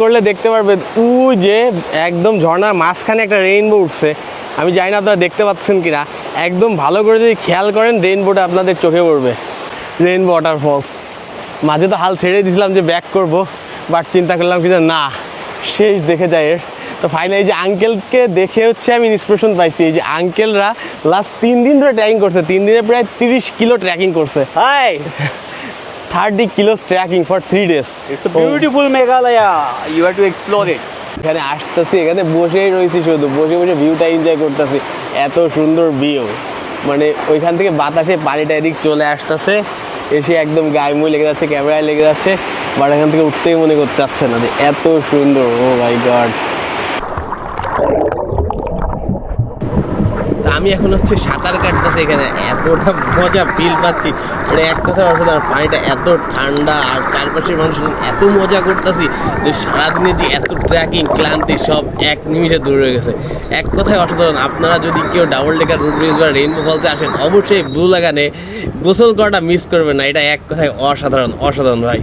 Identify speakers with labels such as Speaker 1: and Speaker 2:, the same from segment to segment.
Speaker 1: করলে দেখতে পারবে উ যে একদম ঝর্নার মাঝখানে একটা রেইনবো উঠছে। আমি জানি না আপনারা দেখতে পাচ্ছেন কিনা। একদম ভালো করে যদি খেয়াল করেন রেইনবোটা আপনাদের চোখে পড়বে। রেইনবো ওয়াটারফলস মাঝে তো হাল ছেড়ে দিয়েছিলাম যে ব্যাক করব বাট চিন্তা করলাম কি না, শেষ দেখে যায় এর। তো ফাইনালি যে আঙ্কেলকে দেখে হচ্ছে আমি ইন্সপিরেশন পাইছি। এই যে আঙ্কেলরা লাস্ট তিন দিন ধরে ট্র্যাকিং করছে। তিন দিনে প্রায় তিরিশ কিলো ট্র্যাকিং করছে।
Speaker 2: Hi!
Speaker 1: 30 kilos tracking for 3 days.
Speaker 2: It's a oh. beautiful oh. Meghalaya. You have to explore it.
Speaker 1: এখানে আসতেছি এখানে বসেই রয়েছি শুধু বসে বসে ভিউটা এনজয় করতেছি এত সুন্দর ভিউ মানে ওইখান থেকে বাতাসে পানিটা এদিক চলে আসতেছে এসে একদম গায়ে মুই লেগে যাচ্ছে ক্যামেরায় লেগে যাচ্ছে বাট এখান থেকে উঠতেই মনে করতে চাচ্ছে না যে এত সুন্দর ও মাই গড আমি এখন হচ্ছে সাঁতার কাটতেছি এখানে। এতটা মজা ফিল পাচ্ছি। মানে এক কথা অসাধারণ পানিটা এত ঠান্ডা আর চারপাশের মানুষ এত মজা করতেছি যে সারাদিনে যে এত ট্র্যাকিং ক্লান্তি সব এক নিমিষে দূর হয়ে গেছে। এক কথায় অসাধারণ। আপনারা যদি কেউ ডাবল ডেকার রুট ব্রিজ বা রেইনবো ফলসে আসেন, অবশ্যই ব্লু লাগানে গোসল করাটা মিস করবেন না। এটা এক কথায় অসাধারণ অসাধারণ ভাই।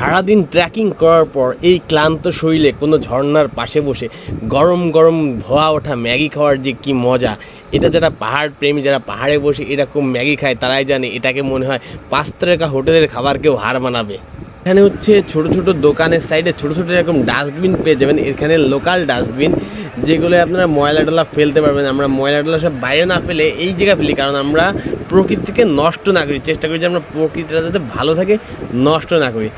Speaker 1: সারাদিন ট্রেকিং করার পর এই ক্লান্ত শরীরে কোনো ঝর্ণার পাশে বসে গরম গরম ধোয়া ওঠা ম্যাগি খাওয়ার যে কি মজা, এটা যারা পাহাড় প্রেমী, যারা পাহাড়ে বসে এরকম ম্যাগি খায়, তারাই জানে এটাকে মনে হয় পাঁচ টাকা হোটেলের খাবার কেউ হার মানাবে। এখানে হচ্ছে ছোট ছোট দোকানের সাইডে ছোট ছোট এরকম ডাস্টবিন পেয়ে যাবেন। এখানে লোকাল ডাস্টবিন, যেগুলো আপনারা ময়লা টলা ফেলতে পারবেন। আমরা ময়লা টলা সব বাইরে না ফেলে এই জায়গায় ফেলি, কারণ আমরা প্রকৃতিকে নষ্ট না করি। চেষ্টা করি যে আমরা প্রকৃতিটা যাতে ভালো থাকে, নষ্ট না করি।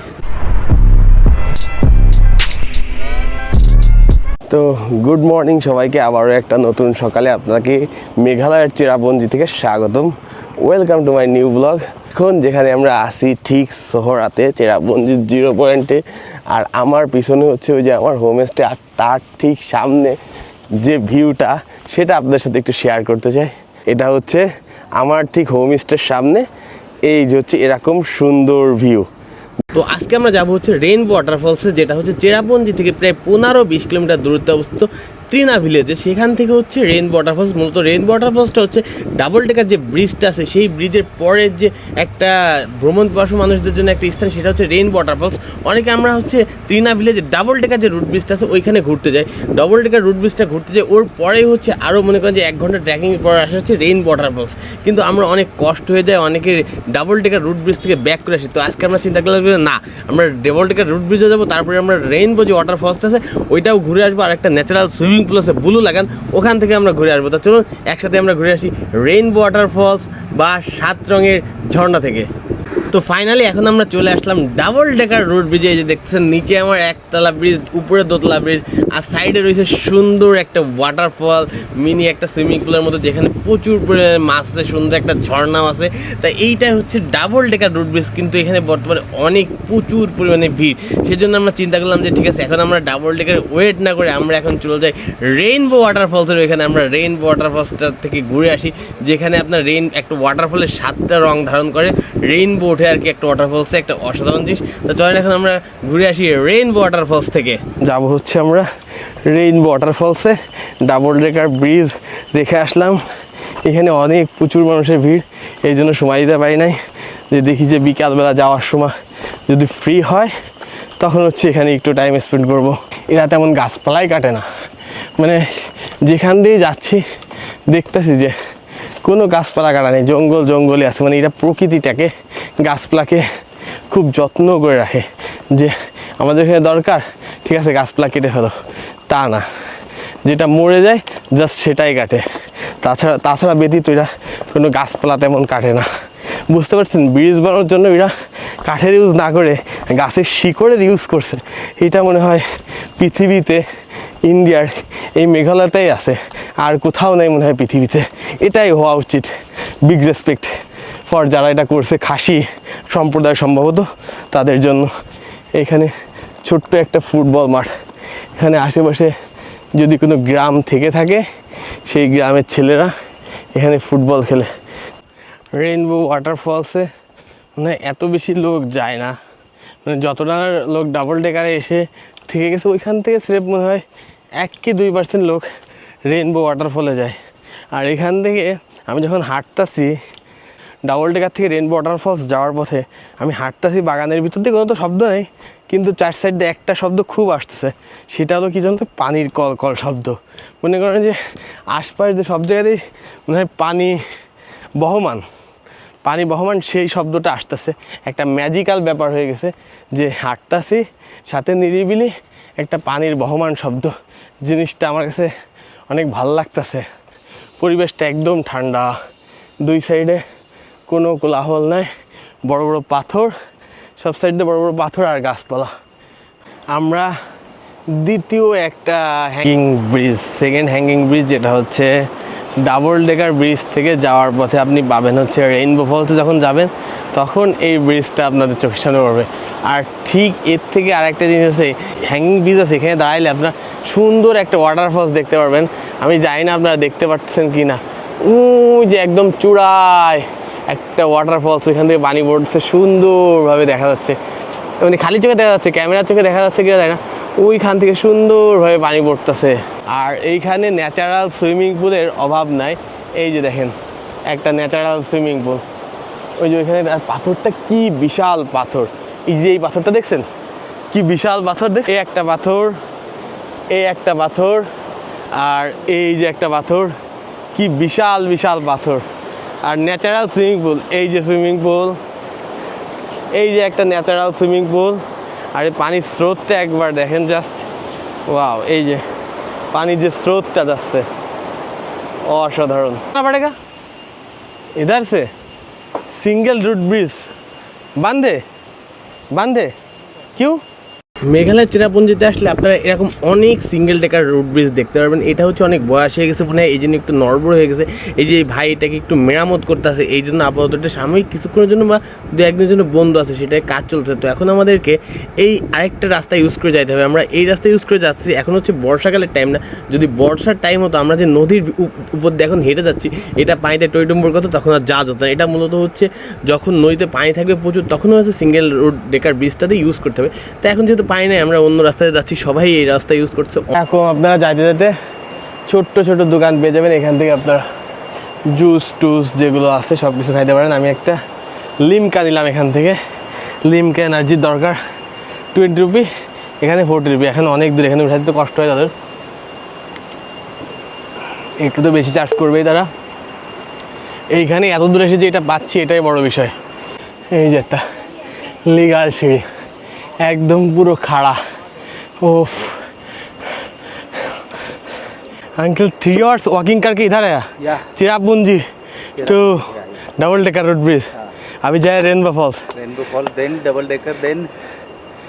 Speaker 1: তো গুড মর্নিং সবাইকে, আবারও একটা নতুন সকালে আপনাকে মেঘালয়ের চেরাপঞ্জি থেকে স্বাগতম। Welcome to my new blog এখন যেখানে আমরা আসি ঠিক শহরাতে চেরাপঞ্জির জিরো পয়েন্টে আর আমার পিছনে হচ্ছে ওই যে আমার হোমস্টে আর তার ঠিক সামনে যে ভিউটা সেটা আপনাদের সাথে একটু শেয়ার করতে চাই। এটা হচ্ছে আমার ঠিক হোমস্টের সামনে, এই যে হচ্ছে এরকম সুন্দর ভিউ তো আজকে আমরা যাব হচ্ছে রেইনবো ওয়াটারফলসে যেটা হচ্ছে চেরাপুঞ্জি থেকে প্রায় পনেরো বিশ কিলোমিটার দূরত্বে অবস্থিত ত্রিনা ভিলেজে সেখান থেকে হচ্ছে রেইনবো ওয়াটারফলস মূলত রেইনবো ওয়াটারফলসটা হচ্ছে ডাবল টেকার যে ব্রিজটা আছে, সেই ব্রিজের পরের যে একটা ভ্রমণ পিপাসু মানুষদের জন্য একটা স্থান, সেটা হচ্ছে রেইনবো ওয়াটারফলস অনেকে আমরা হচ্ছে ত্রিনা ভিলেজে ডাবল টেকার যে রুট ব্রিজটা আছে, ওইখানে ঘুরতে যাই। ডাবল টেকার রুট ব্রিজটা ঘুরতে যাই, ওর পরেই হচ্ছে আরও মনে করেন যে এক ঘণ্টা ট্রেকিংয়ের পর আসা হচ্ছে রেইনবো ওয়াটারফলস কিন্তু আমরা অনেক কষ্ট হয়ে যায় অনেকে ডাবল টেকার রুট ব্রিজ থেকে ব্যাক করে আসি। তো আজকে আমরা চিন্তা করলাম না, আমরা ডাবল টেকার রুট ব্রিজে যাব, তারপরে আমরা রেইনবো যে ওয়াটারফলসটা আছে, ওইটাও ঘুরে আসব আর একটা ন্যাচারাল সুইমিং পুল আছে ব্লু লাগান ওখান থেকে আমরা ঘুরে আসব। তা চলুন, একসাথে আমরা ঘুরে আসি রেইনবো ওয়াটারফলস বা সাত রঙের ঝর্ণা থেকে। তো ফাইনালি এখন আমরা চলে আসলাম ডাবল ডেকার রোড ব্রিজে এই যে দেখতেছেন, নিচে আমার একতলা ব্রিজ উপরে দোতলা ব্রিজ আর সাইডে রয়েছে সুন্দর একটা ওয়াটারফল মিনি একটা সুইমিং পুলের মতো, যেখানে প্রচুর পরিমাণে মাছ আছে, সুন্দর একটা ঝর্ণাও আছে। তা এইটাই হচ্ছে ডাবল ডেকার রোড ব্রিজ কিন্তু এখানে বর্তমানে অনেক প্রচুর পরিমাণে ভিড়। সেজন্য আমরা চিন্তা করলাম যে, ঠিক আছে, এখন আমরা ডাবল ডেকার ওয়েট না করে আমরা এখন চলে যাই রেইনবো ওয়াটারফলসের ওইখানে। আমরা রেইনবো ওয়াটারফলসটা থেকে ঘুরে আসি, যেখানে আপনার রেইন একটা ওয়াটারফলের সাতটা রং ধারণ করে রেইনবো আর কি একটা ওয়াটারফলসে একটা অসাধারণ জিনিস। তো চলেন এখন আমরা ঘুরে আসি রেইনবো ওয়াটারফলস থেকে। যাব হচ্ছে আমরা রেইনবো ওয়াটারফলসে ডাবল ডেকার ব্রিজ দেখে আসলাম। এখানে অনেক প্রচুর মানুষের ভিড়, এই জন্য সময় দিতে পারি নাই। যে দেখি যে বিকালবেলা যাওয়ার সময় যদি ফ্রি হয়, তখন হচ্ছে এখানে একটু টাইম স্পেন্ড করব। এরা তেমন গাছপালাই কাটে না। মানে যেখান দিয়ে যাচ্ছি, দেখতেছি যে কোনো গাছপালা কাটা নেই, জঙ্গল জঙ্গলে আছে। মানে এটা প্রকৃতিটাকে, গাছপালাকে খুব যত্ন করে রাখে। যে আমাদের এখানে দরকার, ঠিক আছে, গাছপালা কেটে ফেলো। তা না। যেটা মরে যায় জাস্ট সেটাই কাটে। তাছাড়া তাছাড়া ব্যতীত এরা কোনো গাছপালা তেমন কাটে না। বুঝতে পারছেন? ব্রিজ বানানোর জন্য এরা কাঠের ইউজ না করে গাছের শিকড়ের ইউজ করছে। এটা মনে হয় পৃথিবীতে ইন্ডিয়ার এই মেঘালয়তেই আছে। আর কোথাও নেই মনে হয় পৃথিবীতে এটাই হওয়া উচিত। বিগ রেসপেক্ট ফর যারা এটা করছে খাসি সম্প্রদায় সম্ভবত তাদের জন্য। এখানে ছোট্ট একটা ফুটবল মাঠ। এখানে আশেপাশে যদি কোনো গ্রাম থেকে থাকে, সেই গ্রামের ছেলেরা এখানে ফুটবল খেলে। রেইনবো ওয়াটারফলসে মানে এত বেশি লোক যায় না। মানে যতটা লোক ডাবল ডেকারে এসে থেকে গেছে, ওইখান থেকে স্রেফ মনে হয় এক কি দুই পার্সেন্ট লোক রেইনবো ওয়াটারফলে যায়। আর এখান থেকে আমি যখন হাঁটতাছি ডাবল টেকার থেকে রেনবো ওয়াটারফলস যাওয়ার পথে আমি হাঁটতেছি বাগানের ভিতর দিয়ে, কোনো তো শব্দ নেই, কিন্তু চার সাইড দিয়ে একটা শব্দ খুব আসতেছে, সেটা হলো কি জানো তো, পানির কল কল শব্দ। মনে করেন যে আশপাশ যে সব জায়গাতেই মনে হয় পানি বহমান। পানি বহমান সেই শব্দটা আসতেছে। একটা ম্যাজিক্যাল ব্যাপার হয়ে গেছে যে হাঁটতাছি, সাথে নিরিবিলি একটা পানির বহমান শব্দ। জিনিসটা আমার কাছে অনেক ভালো লাগতেছে। পরিবেশটা একদম ঠান্ডা। দুই সাইডে কোনো কোলাহল নাই। বড় বড় পাথর। সব সাইডে বড় বড় পাথর আর গাছপালা। আমরা দ্বিতীয় একটা hanging bridge second hanging bridge যেটা হচ্ছে ডাবল ডেকার ব্রিজ থেকে যাওয়ার পথে আপনি পাবেন হচ্ছে রেইনবো ফলসে যখন যাবেন, তখন এই ব্রিজটা আপনাদের চোখের সামনে পড়বে। আর ঠিক এর থেকে আরেকটা জিনিস আছে হ্যাঙ্গিং ব্রিজ আছে, এখানে দাঁড়াইলে আপনার সুন্দর একটা ওয়াটারফলস দেখতে পারবেন। আমি জানি না আপনারা দেখতে পাচ্ছেন কি না ওই যে একদম চূড়ায় একটা ওয়াটারফলস ওইখান থেকে পানি পড়ছে, সুন্দরভাবে দেখা যাচ্ছে। মানে খালি চোখে দেখা যাচ্ছে, ক্যামেরার চোখে দেখা যাচ্ছে কিনা যায় না। ওইখান থেকে সুন্দরভাবে পানি পড়তেছে। আর এইখানে ন্যাচারাল সুইমিং পুলের অভাব নাই। এই যে দেখেন, একটা ন্যাচারাল সুইমিং পুল ওই যে ওইখানে আর পাথরটা কি বিশাল পাথর। এই যে এই পাথরটা দেখছেন? কি বিশাল পাথর দেখ এই একটা পাথর, এই একটা পাথর, আর এই যে একটা পাথর, কি বিশাল বিশাল পাথর। আর ন্যাচারাল সুইমিং পুল এই যে সুইমিং পুল এই যে একটা ন্যাচারাল সুইমিং পুল আর এই পানির স্রোতটা একবার দেখেন জাস্ট ওয়াও এই যে। পানির যে স্রোতটা যাচ্ছে অসাধারণ না পড়েগা इधर से सिंगल रूट ब्रिज बांधे बांधे क्यों মেঘালয় চেরাপুঞ্জিতে আসলে আপনারা এরকম অনেক সিঙ্গেল ডেকার রোড ব্রিজ দেখতে পারবেন। এটা হচ্ছে অনেক বয়স হয়ে গেছে মনে হয়, এই জন্য একটু নড়বড় হয়ে গেছে। এই যে ভাই এটাকে একটু মেরামত করতে আছে এই জন্য আপাতত এটা সাময়িক কিছুক্ষণের জন্য বা দু একদিনের জন্য বন্ধ আছে, সেটাই কাজ চলছে। তো এখন আমাদেরকে এই আরেকটা রাস্তা ইউজ করে যাইতে হবে। আমরা এই রাস্তা ইউজ করে যাচ্ছি, এখন হচ্ছে বর্ষাকালের টাইম না। যদি বর্ষার টাইম হতো, আমরা যে নদীর উপ- উপর দিয়ে এখন হেঁটে যাচ্ছি, এটা পানিতে টইটম্বর কত তখন আর যা যেত না। এটা মূলত হচ্ছে যখন নদীতে পানি থাকবে প্রচুর তখন হচ্ছে সিঙ্গেল রোড ডেকার ব্রিজটাতে ইউজ করতে হবে। তো এখন যেহেতু পানি নাই, আমরা অন্য রাস্তায় যাচ্ছি, সবাই এই রাস্তা ইউজ করছে। এখন আপনারা যাইতে যেতে ছোট্ট ছোট দোকান পেয়ে যাবেন, এখান থেকে আপনারা জুস টুস যেগুলো আছে সব কিছু খাইতে পারেন। আমি একটা লিমকা নিলাম এখান থেকে। লিমকা এনার্জির দরকার টোয়েন্টি রুপি এখানে ফোরটি রুপি এখন অনেক দূর, এখানে উঠাতে তো কষ্ট হয় তাদের। একটু তো বেশি চার্জ করবেই তারা। এইখানে এত দূরে এসে যে এটা পাচ্ছি, এটাই বড় বিষয়। এই যে একটা লিগাল সিঁড়ি। একদম পুরো খাড়া ওফ अंकल थ्री आवर्स वॉकिंग करके इधर आया
Speaker 3: या
Speaker 1: Cherrapunji to double decker road bridge अभी जाए rainbow falls
Speaker 3: rainbow fall then double decker then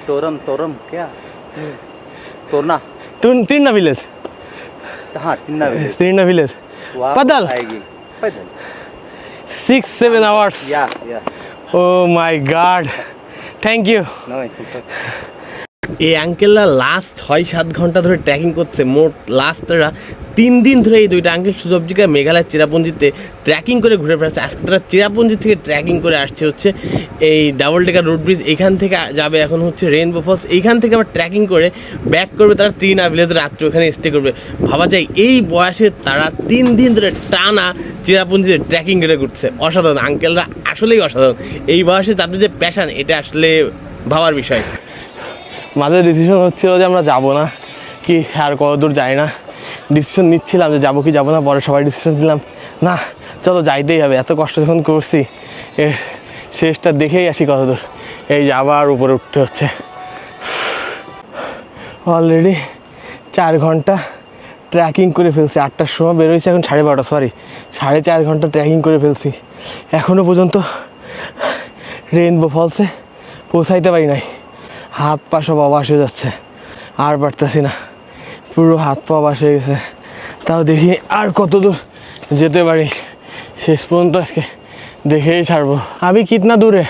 Speaker 3: तोरम तोरम क्या तोरना
Speaker 1: तीन तीन विलेज
Speaker 3: हाँ टिन्ना विलेज
Speaker 1: तीन विलेज
Speaker 3: वहाँ
Speaker 1: पैदल
Speaker 3: आएगी पैदल
Speaker 1: सिक्स सेवन आवर्स
Speaker 3: या या
Speaker 1: ও মাই গড
Speaker 3: Thank you.
Speaker 1: এই আঙ্কেলরা লাস্ট ছয়, সাত ঘণ্টা ধরে ট্রেকিং করছে। মোট লাস্ট তারা তিন দিন ধরে এই দুইটা আঙ্কেল সুজবজিকা মেঘালয় চিরাপুঞ্জিতে ট্রেকিং করে ঘুরে বেড়াচ্ছে। আজকে তারা চিরাপুঞ্জি থেকে ট্রেকিং করে আসছে হচ্ছে এই ডাবল টেকার রোড ব্রিজ এখান থেকে যাবে এখন হচ্ছে রেইনবো ফলস এইখান থেকে আবার ট্রেকিং করে ব্যাক করবে তারা ত্রিনা ভিলেজ রাত্রে ওখানে স্টে করবে। ভাবা যায় এই বয়সে তারা তিন দিন ধরে টানা চিরাপুঞ্জিতে ট্রেকিং করে ঘুরছে। অসাধারণ। আঙ্কেলরা আসলেই অসাধারণ। এই বয়সে তাদের যে প্যাশান এটা আসলে ভাবার বিষয়। মাঝে ডিসিশন হচ্ছিল যে আমরা যাব না। কি আর কত দূর যাই না। ডিসিশন নিচ্ছিলাম যে যাব কি যাব না, পরে সবাই ডিসিশন দিলাম না, চলো যাইতেই হবে, এত কষ্ট যখন করছি, এর শেষটা দেখেই আসি কত দূর এই যে আবার উপরে উঠতে হচ্ছে। অলরেডি চার ঘণ্টা ট্র্যাকিং করে ফেলছি, আটটার সময় বেরোইছি এখন সাড়ে বারোটা সরি সাড়ে চার ঘণ্টা ট্র্যাকিং করে ফেলছি। এখনও পর্যন্ত রেইনবো ফলসে পৌঁছাইতে পারি নাই। হাত পা সব অবাস হয়ে যাচ্ছে আর পারতেছি না পুরো হাত পা অবাস হয়ে গেছে তাও দেখি আর কত দূর যেতে পারি শেষ পর্যন্ত আজকে দেখেই ছাড়বো আমি কিতনা দূরে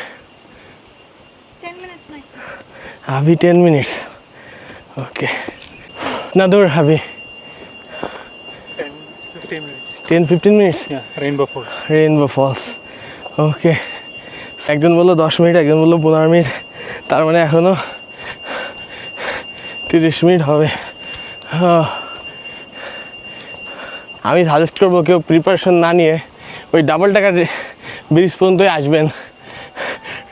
Speaker 4: Ten minutes next.
Speaker 1: अभी टेन मिनट्स ओके कितना दूर अभी
Speaker 5: 15 minutes.
Speaker 1: Ten fifteen minutes
Speaker 5: Yeah, rainbow falls.
Speaker 1: Rainbow falls okay একজন বললো দশ মিনিট একজন বললো পনেরো মিনিট তার মানে এখনও তিরিশ মিনিট হবে। আমি সাজেস্ট করব কেউ প্রিপারেশন না নিয়ে ওই ডাবল টাকার ব্রিজ পর্যন্তই আসবেন।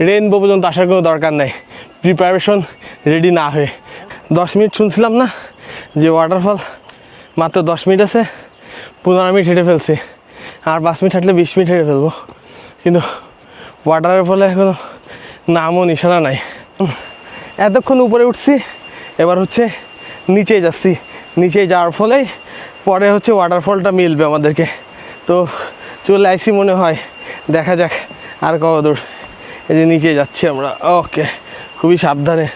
Speaker 1: রেনবো পর্যন্ত আসার কোনো দরকার নেই। প্রিপারেশন রেডি না হয়ে। দশ মিনিট শুনছিলাম না যে ওয়াটারফল মাত্র দশ মিনিট আছে, পনেরো মিনিট হেঁটে ফেলছি। আর পাঁচ মিনিট হাঁটলে বিশ মিনিট হেঁটে ফেলব। কিন্তু ওয়াটারের ফলে নামও নিশানা নাই। এতক্ষণ উপরে উঠছি, এবার হচ্ছে নিচে যাচ্ছি। নিচে যাওয়ার ফলে পরে হচ্ছে ওয়াটারফলটা মিলবে আমাদেরকে। তো চলে আইসি মনে হয়, দেখা যাক আর কত দূর এই যে নিচে যাচ্ছি আমরা। ওকে, খুবই সাবধানে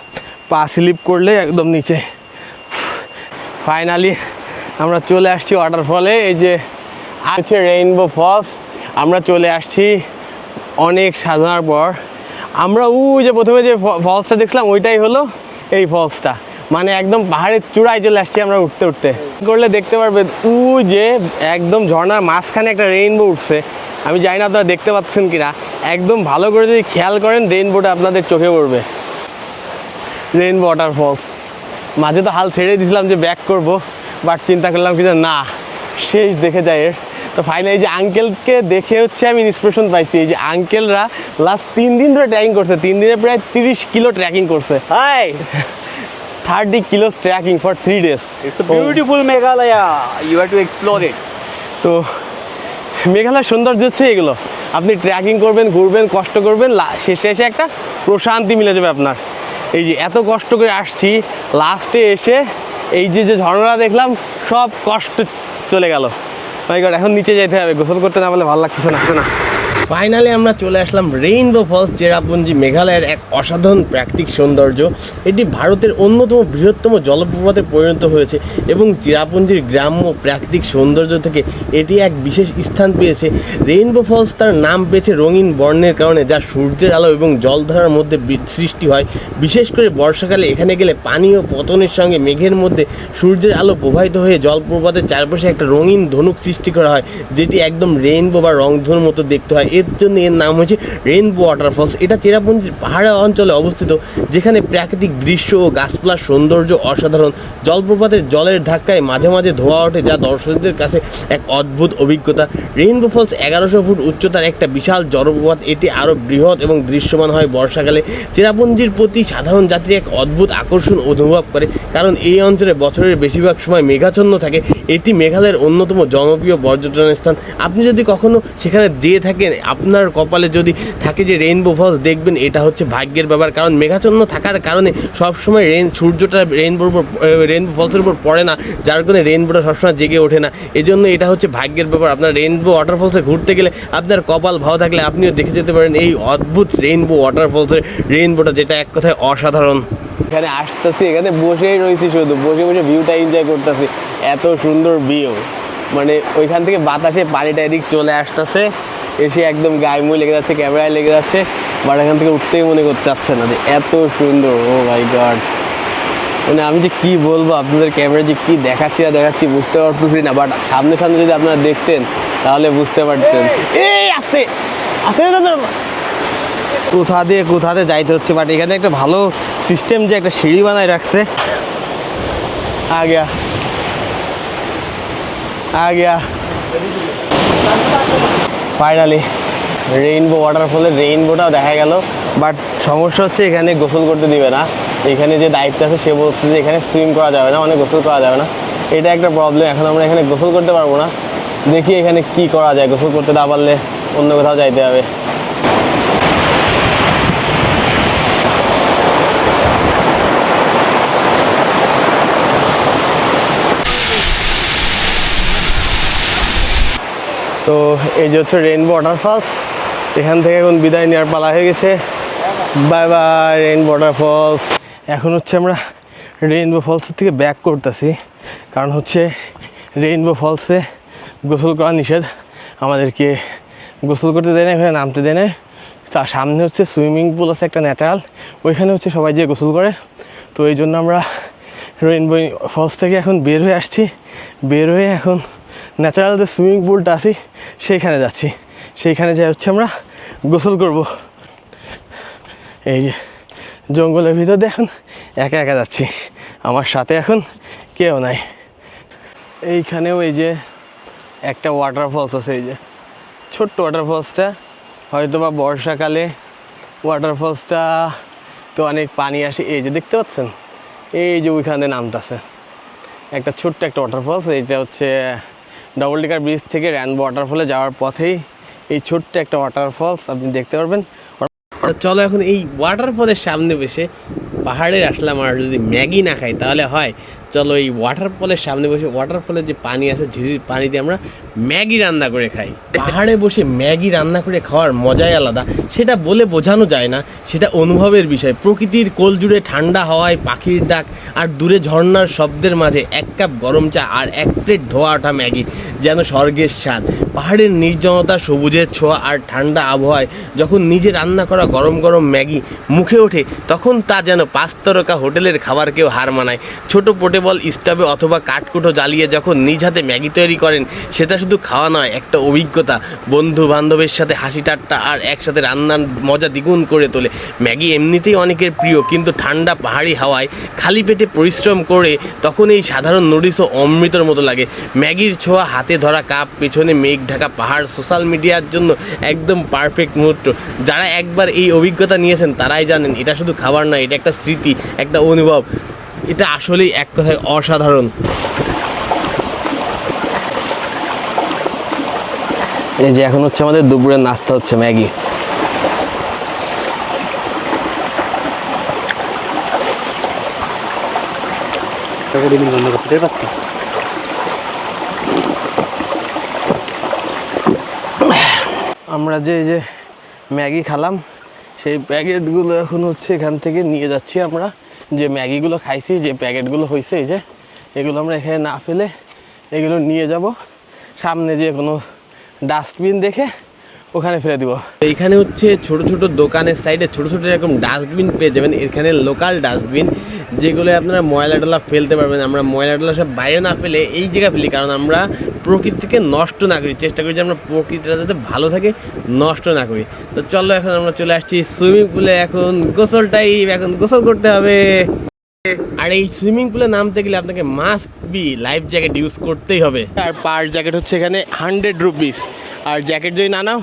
Speaker 1: পা স্লিপ করলে একদম নিচে। ফাইনালি আমরা চলে আসছি ওয়াটারফলে এই যে আছে রেইনবো ফলস আমরা চলে আসছি অনেক সাধনার পর। আমরা ওই যে প্রথমে যে ফলসটা দেখছিলাম, ওইটাই হলো এই ফলসটা। মানে একদম পাহাড়ের চূড়ায় চলে আসছি আমরা উঠতে উঠতে। করলে দেখতে পারবে ওই যে একদম ঝর্ণার মাঝখানে একটা রেইনবো উঠছে। আমি জানি না আপনারা দেখতে পাচ্ছেন কিনা। একদম ভালো করে যদি খেয়াল করেন রেইনবোটা আপনাদের চোখে পড়বে। রেইনবো ওয়াটারফলস মাঝে তো হাল ছেড়ে দিয়েছিলাম যে ব্যাক করব বাট চিন্তা করলাম কি না, শেষ দেখে যায় এর। তো ফাইনালি এই যে আঙ্কেলকে দেখে হচ্ছে আমি ইন্সপিরেশন পাইছি। এই যে আঙ্কেলরা লাস্ট তিন দিন ধরে ট্র্যাকিং করছে। তিন দিনে প্রায় তিরিশ কিলো ট্রেকিং করছে।
Speaker 2: Hi,
Speaker 1: thirty kilo trekking for
Speaker 2: three days beautiful Meghalaya. You have to explore it.
Speaker 1: তো মেঘালয়ের সৌন্দর্য হচ্ছে এগুলো। আপনি ট্রেকিং করবেন ঘুরবেন কষ্ট করবেন শেষে এসে একটা প্রশান্তি মিলে যাবে আপনার। এই যে এত কষ্ট করে আসছি লাস্টে এসে এই যে যে ঝর্ণা দেখলাম সব কষ্ট চলে গেল। মাই গড এখন নিচে যেতে হবে। গোসল করতে না বলে ভালো লাগতেছে না না। ফাইনালি আমরা চলে আসলাম রেইনবো ফলস চেরাপুঞ্জি মেঘালয়ের এক অসাধারণ প্রাকৃতিক সৌন্দর্য। এটি ভারতের অন্যতম বৃহত্তম জলপ্রপাতে পরিণত হয়েছে এবং চেরাপুঞ্জির গ্রাম্য প্রাকৃতিক সৌন্দর্য থেকে এটি এক বিশেষ স্থান পেয়েছে। রেইনবো ফলস তার নাম পেয়েছে রঙিন বর্ণের কারণে, যা সূর্যের আলো এবং জলধারার মধ্যে সৃষ্টি হয়। বিশেষ করে বর্ষাকালে এখানে গেলে পানি ও পতনের সঙ্গে মেঘের মধ্যে সূর্যের আলো প্রবাহিত হয়ে জলপ্রপাতের চারপাশে একটা রঙিন ধনুক সৃষ্টি করা হয়, যেটি একদম রেইনবো বা রংধনুর মতো দেখতে হয়। এর জন্য এর নাম হচ্ছে রেইনবো ওয়াটারফলস এটা চেরাপুঞ্জির পাহাড়ি অঞ্চলে অবস্থিত, যেখানে প্রাকৃতিক দৃশ্য ও গাছপালার সৌন্দর্য অসাধারণ। জলপ্রপাতের জলের ধাক্কায় মাঝে মাঝে ধোয়া ওঠে, যা দর্শকদের কাছে এক অদ্ভুত অভিজ্ঞতা। রেইনবো ফলস এগারোশো ফুট উচ্চতার একটা বিশাল জলপ্রপাত। এটি আরও বৃহৎ এবং দৃশ্যমান হয় বর্ষাকালে। চেরাপুঞ্জির প্রতি সাধারণ যাত্রী এক অদ্ভুত আকর্ষণ অনুভব করে, কারণ এই অঞ্চলে বছরের বেশিরভাগ সময় মেঘাচ্ছন্ন থাকে। এটি মেঘালয়ের অন্যতম জনপ্রিয় পর্যটন স্থান। আপনি যদি কখনো সেখানে যেয়ে থাকেন আপনার কপালে যদি থাকে যে রেইনবো ফলস দেখবেন এটা হচ্ছে ভাগ্যের ব্যাপার। কারণ মেঘাচ্ছন্ন থাকার কারণে সবসময় রেন সূর্যটা রেইনবোর উপর রেইনবো ফলসের উপর পড়ে না, যার কারণে রেইনবোটা সবসময় জেগে ওঠে না। এই জন্য এটা হচ্ছে ভাগ্যের ব্যাপার। আপনার রেইনবো ওয়াটারফলসে ঘুরতে গেলে আপনার কপাল ভালো থাকলে আপনিও দেখে যেতে পারেন এই অদ্ভুত রেইনবো ওয়াটারফলসের রেইনবোটা যেটা এক কথায় অসাধারণ। এখানে আসতেছি, এখানে বসেই রয়েছি শুধু। বসে বসে ভিউটা এনজয় করতেছি। এত সুন্দর ভিউ মানে ওইখান থেকে বাতাসে পানিটা এদিক চলে আসতেছে। এসে একদম গায়ে মুয়ে লেগে যাচ্ছে ক্যামেরায় লেগে যাচ্ছে বাট এখান থেকে উঠতেই মনে করতে চাচ্ছে না যে এত সুন্দর ও মাই গড। মানে আমি যে কি বলব আপনাদের ক্যামেরা যে কি দেখাচ্ছি না দেখাচ্ছি বুঝতে পারতেছি না বাট সামনে সামনে যদি আপনারা দেখতেন তাহলে বুঝতে পারতেন। এই আস্তে আস্তে আস্তে, আস্তে। কোথা দিয়ে কোথাতে যাইতে হচ্ছে বাট এখানে একটা ভালো সিস্টেম যে একটা সিঁড়ি বানায় রাখছে। আ গিয়া আ। গিয়া ফাইনালি রেইনবো ওয়াটারফলের রেইনবোটাও দেখা গেল বাট সমস্যা হচ্ছে এখানে গোসল করতে দিবে না। এখানে যে দায়িত্ব আছে, সে বলছে যে এখানে সুইম করা যাবে না, অনেক গোসল করা যাবে না। এটা একটা প্রবলেম এখন আমরা এখানে গোসল করতে পারব না। দেখি এখানে কি করা যায়, গোসল করতে না পারলে অন্য কোথাও যাইতে হবে। তো এই যে হচ্ছে রেইনবো ওয়াটারফলস এখান থেকে এখন বিদায় নেওয়ার পালা হয়ে গেছে। বাই বাই রেইনবো ওয়াটারফলস এখন হচ্ছে আমরা রেইনবো ফলসের থেকে ব্যাক করতেছি। কারণ হচ্ছে রেইনবো ফলসে গোসল করা নিষেধ। আমাদেরকে গোসল করতে দেয় না, এখানে নামতে দেয় না। তার সামনে হচ্ছে সুইমিং পুল আছে, একটা ন্যাচারাল ওইখানে হচ্ছে সবাই যেয়ে গোসল করে। তো এই জন্য আমরা রেইনবো ফলস থেকে এখন বের হয়ে আসছি। বের হয়ে এখন ন্যাচারাল যে সুইমিং পুলটা আছে, সেইখানে যাচ্ছি। সেইখানে যাই হচ্ছে আমরা গোসল করব। এই যে জঙ্গলের ভিতর দিয়ে এখন একা একা যাচ্ছি। আমার সাথে এখন কেউ নাই। এইখানেও এই যে একটা ওয়াটারফলস আছে, এই যে ছোট্ট ওয়াটারফলসটা হয়তো বা বর্ষাকালে ওয়াটারফলসটা তো অনেক পানি আসে। এই যে দেখতে পাচ্ছেন? এই যে ওইখানে নামতাছে। একটা ছোট্ট একটা ওয়াটারফলস এইটা হচ্ছে ডবল ডেকার ব্রিজ থেকে র্যানবো ওয়াটারফলে যাওয়ার পথেই এই ছোট্ট একটা ওয়াটারফলস আপনি দেখতে পারবেন। চলো এখন এই ওয়াটারফলের সামনে বসে পাহাড়ের আসলাম, আর যদি ম্যাগি না খাই তাহলে হয়। চলো এই ওয়াটারফলের সামনে বসে ওয়াটারফলের যে পানি আছে, ঝিরির পানিতে আমরা ম্যাগি রান্না করে খাই। পাহাড়ে বসে ম্যাগি রান্না করে খাওয়ার মজাই আলাদা। সেটা বলে বোঝানো যায় না, সেটা অনুভবের বিষয়। প্রকৃতির কোল জুড়ে ঠান্ডা হাওয়ায় পাখির ডাক আর দূরে ঝর্ণার শব্দের মাঝে এক কাপ গরম চা আর এক প্লেট ধোয়া ওঠা ম্যাগি যেন স্বর্গের স্বাদ। পাহাড়ের নির্জনতা সবুজের ছোঁয়া আর ঠান্ডা আবহাওয়ায় যখন নিজে রান্না করা গরম গরম ম্যাগি মুখে ওঠে, তখন তা যেন পাঁচতরকা হোটেলের খাবারকেও হার মানায়। ছোট পোর্টেবল স্টাভে অথবা কাঠকুটো জ্বালিয়ে যখন নিজ হাতে ম্যাগি তৈরি করেন, সেটা শুধু খাওয়া নয়, একটা অভিজ্ঞতা। বন্ধু বান্ধবের সাথে হাসি ঠাট্টা আর একসাথে রান্নার মজা দ্বিগুণ করে তোলে। ম্যাগি এমনিতেই অনেকের প্রিয়, কিন্তু ঠান্ডা পাহাড়ি হাওয়ায় খালি পেটে পরিশ্রম করে তখন এই সাধারণ নুডিলসও অমৃতর মতো লাগে। ম্যাগির ছোঁয়া হাতে ধরা কাপ, পেছনে মেঘ ঢাকা পাহাড় সোশ্যাল মিডিয়ার জন্য একদম পারফেক্ট মুহূর্ত। যারা একবার এই অভিজ্ঞতা নিয়েছেন, তারাই জানেন, এটা শুধু খাবার নয়, এটা একটা স্মৃতি, একটা অনুভব। এটা আসলেই এক কথায় অসাধারণ। এই যে এখন হচ্ছে আমাদের দুপুরের নাস্তা হচ্ছে ম্যাগি। আমরা যে এই যে ম্যাগি খালাম সেই প্যাকেটগুলো এখন হচ্ছে এখান থেকে নিয়ে যাচ্ছি আমরা। যে ম্যাগিগুলো খাইছি যে প্যাকেটগুলো হয়েছে এই যে এগুলো আমরা এখানে না ফেলে এগুলো নিয়ে যাব। সামনে যে কোনো ডাস্টবিন দেখে ওখানে ফেলে দিব। এইখানে হচ্ছে ছোট ছোট দোকানের সাইডে ছোট ছোট এরকম ডাস্টবিন পেয়ে যাবেন। এখানে লোকাল ডাস্টবিন, যেগুলো আপনারা ময়লা টলা ফেলতে পারবেন। আমরা ময়লা টলা সব বাইরে না ফেলে এই জায়গায় ফেলি, কারণ আমরা প্রকৃতিকে নষ্ট না করি। চেষ্টা করি যে আমরা প্রকৃতিটা যাতে ভালো থাকে, নষ্ট না করি। তো চলো এখন আমরা চলে আসছি সুইমিং পুলে। এখন গোসল টাইম এখন গোসল করতে হবে। আর এই সুইমিং পুলে নামতে গেলে আপনাকে must be life jacket use করতেই হবে। আর পার জ্যাকেট হচ্ছে এখানে হান্ড্রেড রুপিস আর জ্যাকেট যদি না নাও,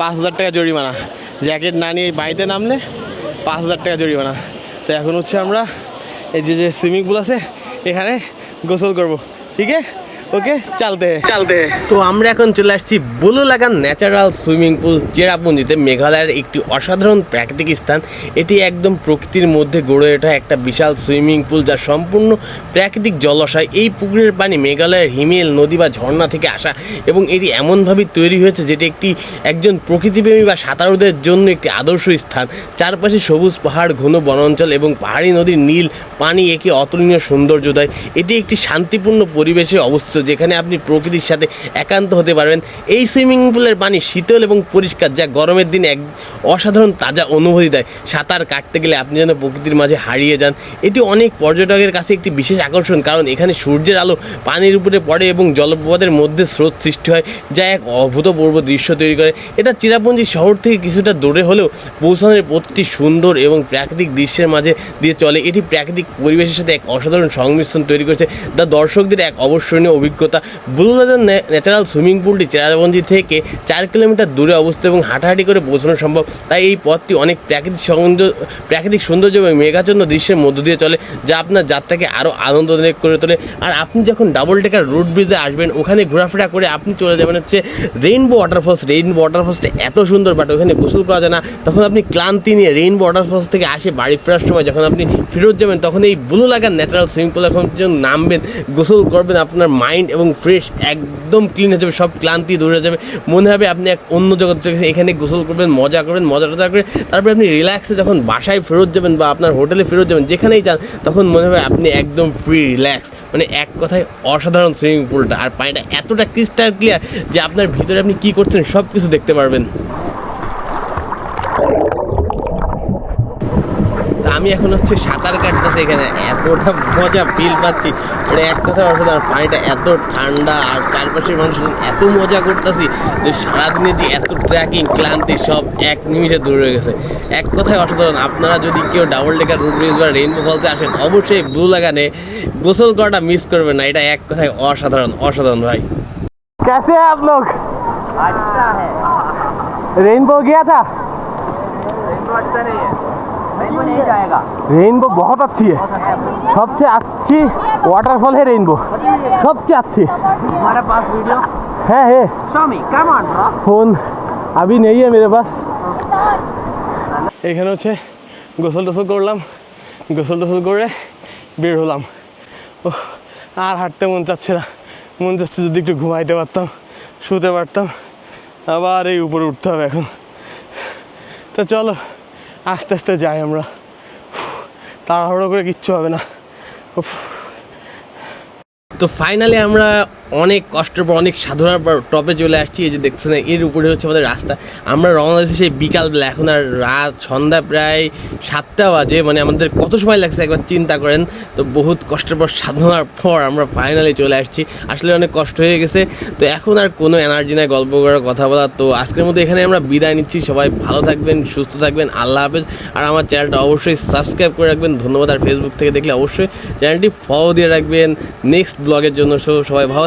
Speaker 1: পাঁচ হাজার টাকা জরিমানা। জ্যাকেট না নিয়ে বাড়িতে নামলে পাঁচ হাজার টাকা জরিমানা। তো এখন হচ্ছে আমরা এই যে যে সুইমিং পুল আছে, এখানে গোসল করব। ঠিক আছে? ওকে চালতে চালতে তো আমরা এখন চলে আসছি বুলু লাগান ন্যাচারাল সুইমিং পুল চেরাপুঞ্জিতে। মেঘালয়ের একটি অসাধারণ প্রাকৃতিক স্থান। এটি একদম প্রকৃতির মধ্যে গড়ে ওঠা একটা বিশাল সুইমিং পুল যা সম্পূর্ণ প্রাকৃতিক জলাশয়। এই পুকুরের পানি মেঘালয়ের হিমেল নদী বা ঝর্ণা থেকে আসা এবং এটি এমনভাবে তৈরি হয়েছে যেটি একটি একজন প্রকৃতিপ্রেমী বা সাঁতারুদের জন্য একটি আদর্শ স্থান। চারপাশে সবুজ পাহাড় ঘন বনাঞ্চল এবং পাহাড়ি নদীর নীল পানি একে অতুলনীয় সৌন্দর্য দেয়। এটি একটি শান্তিপূর্ণ পরিবেশে অবস্থিত যেখানে আপনি প্রকৃতির সাথে একান্ত হতে পারবেন। এই সুইমিং পুলের পানি শীতল এবং পরিষ্কার, যা গরমের দিনে এক অসাধারণ তাজা অনুভূতি দেয়। সাঁতার কাটতে গেলে আপনি যেন প্রকৃতির মাঝে হারিয়ে যান। এটি অনেক পর্যটকের কাছে একটি বিশেষ আকর্ষণ, কারণ এখানে সূর্যের আলো পানির উপরে পড়ে এবং জলপ্রপাতের মধ্যে স্রোত সৃষ্টি হয়, যা এক অভূতপূর্ব দৃশ্য তৈরি করে। এটা চিরাপুঞ্জি শহর থেকে কিছুটা দূরে হলেও পৌঁছানোর পথটি সুন্দর এবং প্রাকৃতিক দৃশ্যের মাঝে দিয়ে চলে। এটি প্রাকৃতিক পরিবেশের সাথে এক অসাধারণ সংমিশ্রণ তৈরি করেছে, যা দর্শকদের এক অবশ্যনীয় অভিজ্ঞতা। বুলুলাজার ন্যাচারাল সুইমিং পুলটি চেরাপুঞ্জি থেকে চার কিলোমিটার দূরে অবস্থিত এবং হাঁটাহাঁটি করে পৌঁছানো সম্ভব। তাই এই পথটি অনেক প্রাকৃতিক সৌন্দর্য প্রাকৃতিক সৌন্দর্য এবং মেঘাচ্ছন্ন দৃশ্যের মধ্য দিয়ে চলে, যা আপনার যাত্রাকে আরও আনন্দদায়ক করে তোলে। আর আপনি যখন ডাবল টেকার রুট ব্রিজে আসবেন, ওখানে ঘোরাফেরা করে আপনি চলে যাবেন হচ্ছে রেইনবো ওয়াটারফলস রেইনবো ওয়াটারফলসটা এত সুন্দর বাট ওখানে গোসল করা যায় না। তখন আপনি ক্লান্তি নিয়ে রেইনবো ওয়াটারফলস থেকে আসে বাড়ি ফেরার সময়, যখন আপনি ফেরত যাবেন, তখন এই ব্লু লাগার ন্যাচারাল সুইমিং পুল এখন নামবেন, গোসল করবেন, আপনার মাইন্ড এবং ফ্রেশ, একদম ক্লিন হয়ে যাবে, সব ক্লান্তি দূরে যাবে। মনে হবে আপনি এক অন্য জগৎ এখানে গোসল করবেন, মজা করবেন মজা টজা করে তারপরে আপনি রিল্যাক্সে যখন বাসায় ফেরত যাবেন বা আপনার হোটেলে ফেরত যাবেন, যেখানেই যান, তখন মনে হবে আপনি একদম ফ্রি রিল্যাক্স মানে এক কথায় অসাধারণ সুইমিং পুলটা আর পানিটা এতটা ক্রিস্টাল ক্লিয়ার যে আপনার ভিতরে আপনি কী করছেন সব কিছু দেখতে পারবেন। আমি এখন হচ্ছে সাঁতার কাটতেছি এখানে এতটা মজা ফিল পাচ্ছি মানে এক কথা অসাধারণ পানিটা এত ঠান্ডা আর চারপাশের মানুষ এত মজা করতেছি যে সারাদিনে যে এত ট্রেকিং ক্লান্তি সব এক নিমিষে দূর হয়ে গেছে এক কথায় অসাধারণ আপনারা যদি কেউ ডাবল ডেকার রুট ব্রিজ বা রেইনবো ফলসে আসেন অবশ্যই ব্লু লাগানে গোসল করাটা মিস করবেন না এটা এক কথায় অসাধারণ অসাধারণ ভাই कैसे हैं आप लोग
Speaker 3: अच्छा है
Speaker 1: रेनबो गया था
Speaker 3: नहीं जाएगा
Speaker 1: रेनबो बहुत अच्छी है सबसे अच्छी वाटरफॉल है रेनबो सबसे अच्छी
Speaker 3: हमारे पास वीडियो
Speaker 1: है है
Speaker 3: Swami come on bro
Speaker 1: phone আবি নেই মেরে পাস এখানে হচ্ছে গোসল টোসল করলাম গোসল টোসল করে বের হলাম ও আর হাঁটতে মন চাচ্ছে না মন চাচ্ছে যদি একটু ঘুমাইতে পারতাম শুতে পারতাম আবার এই উপরে উঠতে হবে এখন তো চলো আস্তে আস্তে যাই আমরা তাড়াহুড়ো করে কিচ্ছু হবে না। তো ফাইনালি আমরা অনেক কষ্টের পর অনেক সাধনার পর টপে চলে আসছি, এই যে দেখছেন এর উপরে হচ্ছে আমাদের রাস্তা। আমরা রওনা দিয়েছি সেই বিকালবেলা, এখন আর রাত সন্ধ্যা প্রায় সাতটা বাজে মানে আমাদের কত সময় লাগছে একবার চিন্তা করেন। তো বহুত কষ্টের পর সাধনার পর আমরা ফাইনালি চলে আসছি। আসলে অনেক কষ্ট হয়ে গেছে। তো এখন আর কোনো এনার্জি নাই গল্প করার, কথা বলার। তো আজকের মধ্যে এখানে আমরা বিদায় নিচ্ছি। সবাই ভালো থাকবেন, সুস্থ থাকবেন, আল্লাহ হাফেজ। আর আমার চ্যানেলটা অবশ্যই সাবস্ক্রাইব করে রাখবেন। ধন্যবাদ। আর ফেসবুক থেকে দেখলে অবশ্যই চ্যানেলটি ফলো দিয়ে রাখবেন। নেক্সট ব্লগের জন্য সবাই ভালো